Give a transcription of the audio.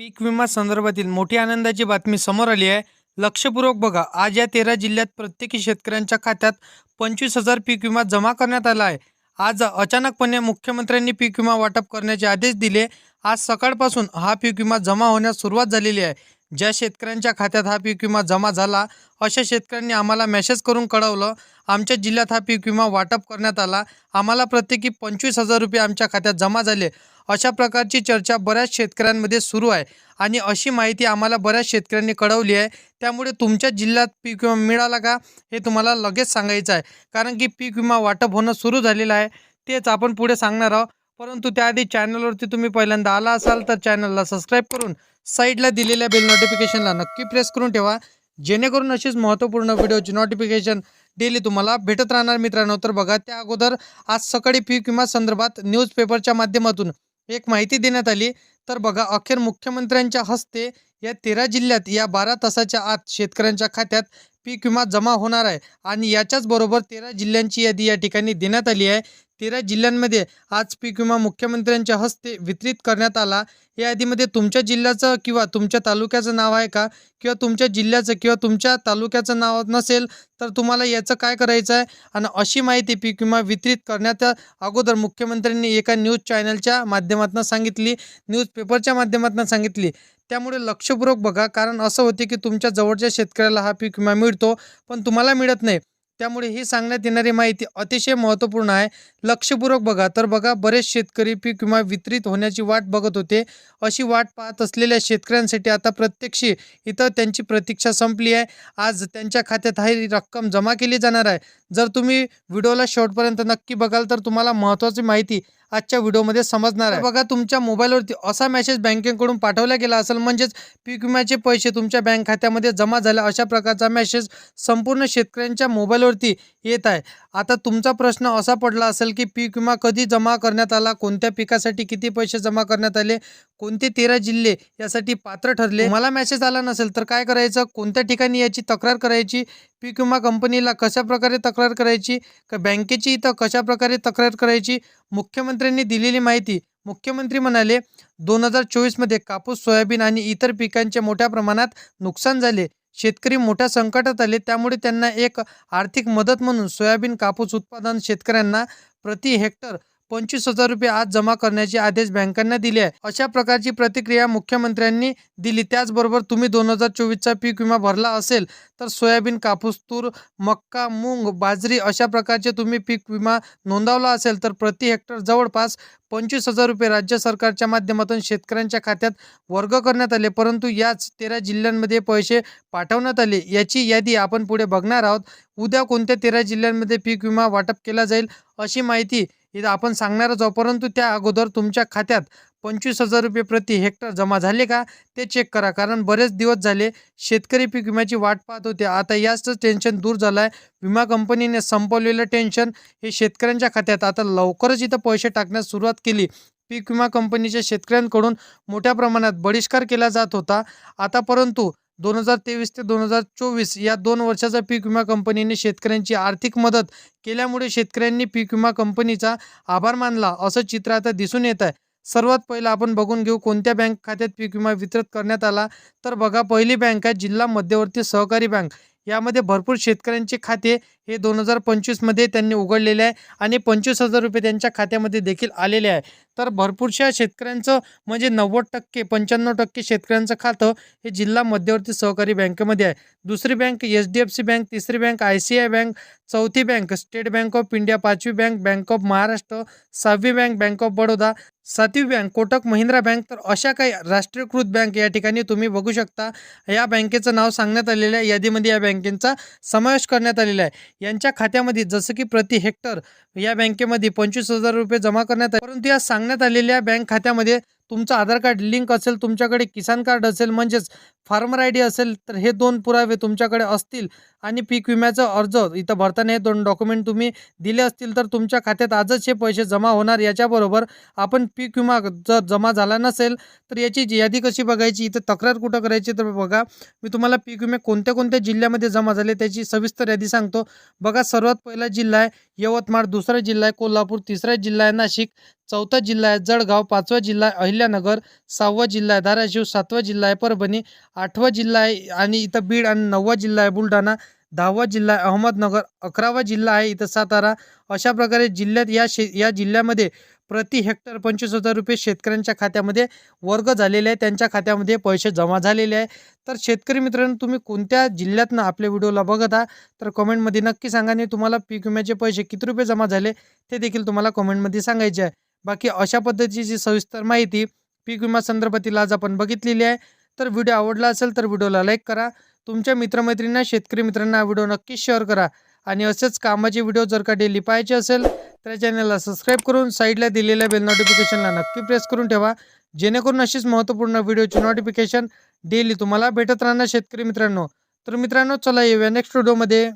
पीक विमा संदर्भातील मोठी आनंदाची बातमी समोर आली आहे. लक्षपूर्वक बघा आज या तेरा जिल्ह्यात प्रत्येकी शेतकऱ्यांच्या खात्यात पंचवीस हजार पीक विमा जमा करण्यात आला आहे. आज अचानकपणे मुख्यमंत्र्यांनी पीक विमा वाटप करण्याचे आदेश दिले. आज सकाळपासून हा पीक विमा जमा होण्यास सुरुवात झालेली आहे. ज्या शेतकऱ्यांच्या खात्यात हा पीक विमा जमा झाला अशा शेतकऱ्यांनी आम्हाला मेसेज करून कळवलं आमच्या जिल्ह्यात हा पीक विमा वाटप करण्यात आला. आम्हाला प्रत्येकी पंचवीस हजार रुपये आमच्या खात्यात जमा झाले. अशा प्रकारची चर्चा बऱ्याच शेतकऱ्यांमध्ये सुरू आहे. आणि अशी माहिती आम्हाला बऱ्याच शेतकऱ्यांनी कळवली आहे. त्यामुळे तुमच्या जिल्ह्यात पीक विमा मिळाला का? हे तुम्हाला लगेच सांगायचं आहे. कारण की पीक विमा वाटप होणं सुरू झालेलं आहे. तेच आपण पुढे सांगणार आहोत. परंतु त्याआधी चॅनलवरती तुम्ही पहिल्यांदा आला असाल तर चॅनलला सबस्क्राईब करून साईडला दिलेल्या बेल नोटिफिकेशनला नक्की प्रेस करून ठेवा. जेणेकरून अशीच महत्त्वपूर्ण व्हिडिओची नोटिफिकेशन डेली तुम्हाला भेटत राहणार मित्रांनो. तर बघा त्या अगोदर आज सकाळी पीक विमा संदर्भात न्यूजपेपरच्या माध्यमातून एक माहिती देण्यात आली. तर बघा अखेर मुख्यमंत्र्यांच्या हस्ते या तेरा जिल्ह्यात या बारा तासाच्या आत शेतकऱ्यांच्या खात्यात पीक विमा जमा होणार आहे. आणि याच्याच बरोबर तेरा जिल्ह्यांची यादी या ठिकाणी देण्यात आली आहे. तेरा जिल्ह्यांमध्ये आज पीक विमा मुख्यमंत्र्यांच्या हस्ते वितरित करण्यात आला. या यादीमध्ये तुमच्या जिल्ह्याचं किंवा तुमच्या तालुक्याचं नाव आहे का? किंवा तुमच्या जिल्ह्याचं किंवा तुमच्या तालुक्याचं नाव नसेल तर तुम्हाला याचं काय करायचं आहे? आणि अशी माहिती पीक विमा वितरित करण्याच्या अगोदर मुख्यमंत्र्यांनी एका न्यूज चॅनलच्या माध्यमातून सांगितली न्यूजपेपरच्या माध्यमातून सांगितली. त्यामुळे लक्षपूर्वक बघा कारण असं होते की तुमच्या जवळच्या शेतकऱ्याला हा पीक विमा मिळतो पण तुम्हाला मिळत नाही. त्यामुळे ही सांगण्यात येणारी माहिती अतिशय महत्त्वपूर्ण आहे. लक्षपूर्वक बघा. तर बघा बरेच शेतकरी पीक विमा वितरित होण्याची वाट बघत होते. अशी वाट पाहत असलेल्या शेतकऱ्यांसाठी आता प्रत्यक्ष इथं त्यांची प्रतीक्षा संपली आहे. आज त्यांच्या खात्यात ही रक्कम जमा केली जाणार आहे. जर तुम्ही व्हिडिओला शेवटपर्यंत नक्की बघाल तर तुम्हाला महत्त्वाची माहिती आजच्या व्हिडिओमध्ये समजणार आहे. बघा तुमच्या मोबाईलवरती असा मेसेज बँकेकडून पाठवला गेला असेल म्हणजेच पीक विम्याचे पैसे तुमच्या बँक खात्यामध्ये जमा झाले अशा प्रकारचा मेसेज संपूर्ण शेतकऱ्यांच्या मोबाईलवरती येत आहे. आता तुमचा प्रश्न असा पडला असेल की पीक विमा कधी जमा करण्यात आला? कोणत्या पिकासाठी किती पैसे जमा करण्यात आले? कोणते तेरा जिल्हे यासाठी पात्र ठरले? मला मॅसेज आला नसेल तर काय करायचं? कोणत्या ठिकाणी याची तक्रार करायची? पीक विमा कंपनीला कशा प्रकारे तक्रार करायची? का बँकेची इथं कशा प्रकारे तक्रार करायची? मुख्यमंत्र्यांनी दिलेली माहिती. मुख्यमंत्री म्हणाले दोन हजार चोवीसमध्ये कापूस सोयाबीन आणि इतर पिकांचे मोठ्या प्रमाणात नुकसान झाले. शेतकरी मोठ्या संकटात आले. त्यामुळे त्यांना एक आर्थिक मदत म्हणून सोयाबीन कापूस उत्पादन शेतकऱ्यांना प्रति हेक्टर पंचवीस हजार रुपये आज जमा करण्याचे आदेश बँकांना दिले आहे अशा प्रकारची प्रतिक्रिया मुख्यमंत्र्यांनी दिली. त्याचबरोबर तुम्ही दोन हजार चोवीसचा पीक विमा भरला असेल तर सोयाबीन कापूस तूर मक्का मूग बाजरी अशा प्रकारचे तुम्ही पीक विमा नोंदवला असेल तर प्रति हेक्टर जवळपास पंचवीस हजार रुपये राज्य सरकारच्या माध्यमातून शेतकऱ्यांच्या खात्यात वर्ग करण्यात आले. परंतु याच तेरा जिल्ह्यांमध्ये पैसे पाठवण्यात आले. याची यादी आपण पुढे बघणार आहोत. उद्या कोणत्या तेरा जिल्ह्यांमध्ये पीक विमा वाटप केला जाईल अशी माहिती इथं आपण सांगणारच आहोत. परंतु त्या अगोदर तुमच्या खात्यात पंचवीस हजार रुपये प्रति हेक्टर जमा झाले का? ते चेक करा. कारण बरेच दिवस झाले शेतकरी पीक विम्याची वाट पाहत होते. आता याच टेन्शन दूर झालं आहे विमा कंपनीने संपवलेलं टेन्शन हे शेतकऱ्यांच्या खात्यात. आता लवकरच इथं पैसे टाकण्यास सुरुवात केली. पीक विमा कंपनीच्या शेतकऱ्यांकडून मोठ्या प्रमाणात बहिष्कार केला जात होता. आता परंतु दोन हजार तेवीस ते दोन हजार चोवीस या दोन वर्षाचा पीक विमा कंपनीने शेतकऱ्यांची आर्थिक मदत केल्यामुळे शेतकऱ्यांनी पीक विमा कंपनीचा आभार मानला असं चित्र आता दिसून येत आहे. सर्वात पहिलं आपण बघून घेऊ कोणत्या बँक खात्यात पीक विमा वितरित करण्यात आला. तर बघा पहिली बँक आहे जिल्हा मध्यवर्ती सहकारी बँक. यामध्ये भरपूर शेतकऱ्यांचे खाते हे दोन हजार पंचवीसमध्ये त्यांनी उघडलेले आहे आणि पंचवीस हजार रुपये त्यांच्या खात्यामध्ये देखील आलेले आहे. तर भरपूरशा शेतकऱ्यांचं म्हणजे नव्वद टक्के पंच्याण्णव टक्के शेतकऱ्यांचं खातं हे जिल्हा मध्यवर्ती सहकारी बँकेमध्ये आहे. दुसरी bank H D F C bank तिसरी bank I C I bank चौथी bank state bank of India पाचवी बँक बँक ऑफ महाराष्ट्र सहावी बँक बँक ऑफ बडोदा सातवी बँक कोटक महिंद्रा बँक. तर अशा काही राष्ट्रीयकृत बँक या ठिकाणी तुम्ही बघू शकता. या बँकेचं नाव सांगण्यात आलेलं आहे. यादीमध्ये या बँकेचा समावेश करण्यात आलेला आहे. यांच्या खात्यामध्ये जसं की प्रति हेक्टर या बँकेमध्ये पंचवीस हजार रुपये जमा करण्यात आले. परंतु या सांगण्यात आलेल्या बँक खात्यामध्ये तुमचं आधार कार्ड लिंक असेल तुमच्याकडे किसान कार्ड असेल म्हणजेच फार्मर आय डी असेल तर हे दोन पुरावे तुमच्याकडे असतील. आणि पीक विम्याचा अर्ज इथं भरताना हे दोन डॉक्युमेंट तुम्ही दिले असतील तर तुमच्या खात्यात आजच हे पैसे जमा होणार. याच्याबरोबर आपण पीक विमा जर जमा झाला नसेल तर याची यादी कशी बघायची? इथं तक्रार कुठं करायची? तर बघा मी तुम्हाला पीक विमे कोणत्या कोणत्या जिल्ह्यामध्ये जमा झाले त्याची सविस्तर यादी सांगतो. बघा सर्वात पहिला जिल्हा आहे यवतमाळ दुसरा जिल्हा आहे कोल्हापूर तिसरा जिल्हा आहे नाशिक चौथा जिल्हा आहे जळगाव पाचवा जिल्हा आहे अहिल्यानगर सहावा जिल्हा आहे धाराशिव सातवा जिल्हा आहे परभणी आठवा जिल्हा आहे आणि इथं बीड आणि नववा जिल्हा आहे बुलढाणा दहावा जिल्हा आहे अहमदनगर अकरावा जिल्हा आहे इथं सातारा. अशा प्रकारे जिल्ह्यात या शे या जिल्ह्यामध्ये प्रति हेक्टर पंचवीस हजार रुपये शेतकऱ्यांच्या खात्यामध्ये वर्ग झालेले आहे. त्यांच्या खात्यामध्ये पैसे जमा झालेले आहे. तर शेतकरी मित्रांनो तुम्ही कोणत्या जिल्ह्यातनं आपल्या व्हिडिओला बघत आहात? तर कमेंटमध्ये नक्की सांगा आणि तुम्हाला पीक विम्याचे पैसे किती रुपये जमा झाले? ते देखील तुम्हाला कमेंटमध्ये सांगायचे आहे. बाकी अशा पद्धतीची सविस्तर माहिती पीक विमा संदर्भातील आज आपण बघितलेली आहे. तर व्हिडिओ आवडला असेल तर व्हिडिओला लाईक करा. तुमच्या मित्रमैत्रिणींना शेतकरी मित्रांना व्हिडिओ नक्कीच शेअर करा. आणि असेच कामाचे व्हिडिओ जर का डेली पाहायचे असेल तर चॅनलला सबस्क्राईब करून साईडला दिलेल्या बेल नोटिफिकेशनला नक्की प्रेस करून ठेवा. जेणेकरून अशीच महत्त्वपूर्ण व्हिडिओची नोटिफिकेशन डेली तुम्हाला भेटत राहणार शेतकरी मित्रांनो. तर मित्रांनो चला येऊया नेक्स्ट व्हिडिओमध्ये